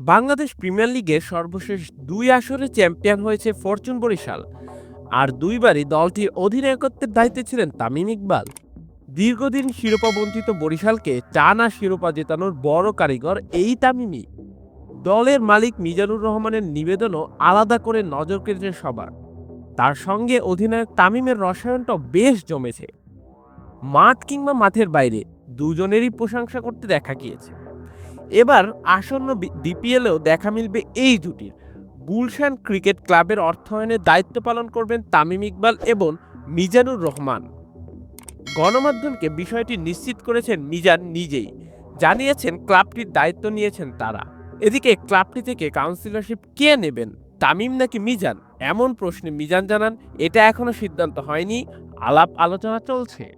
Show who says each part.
Speaker 1: Bangladesh premier লিগের সর্বশেষ দুই আসরে চ্যাম্পিয়ন হয়েছে ফরচুন বরিশাল, আর দুইবারই দলটির অধিনায়কত্বের দায়িত্বে ছিলেন তামিম ইকবাল। দীর্ঘদিন শিরোপা বঞ্চিত বরিশালকে টানা শিরোপা জেতানোর বড় কারিগর এই তামিমই। দলের মালিক মিজানুর রহমানের নিবেদনও আলাদা করে নজর কেড়েছে সবার। তার সঙ্গে অধিনায়ক তামিমের রসায়নটাও বেশ জমেছে। মাঠ কিংবা মাঠের বাইরে দুজনেরই প্রশংসা করতে দেখা গিয়েছে। এবার আসন্ন ডিপিএলেও দেখা মিলবে এই জুটির গুলশান ক্রিকেট ক্লাবের অর্থায়নের দায়িত্ব পালন করবেন তামিম ইকবাল এবং মিজানুর রহমান। গণমাধ্যমকে বিষয়টি নিশ্চিত করেছেন মিজান নিজেই। জানিয়েছেন ক্লাবটির দায়িত্ব নিয়েছেন তারা। এদিকে ক্লাবটি থেকে কাউন্সিলরশিপ কে নেবেন, তামিম নাকি মিজান? এমন প্রশ্নে মিজান জানান, এটা এখনও সিদ্ধান্ত হয়নি। আলাপ আলোচনা চলছে।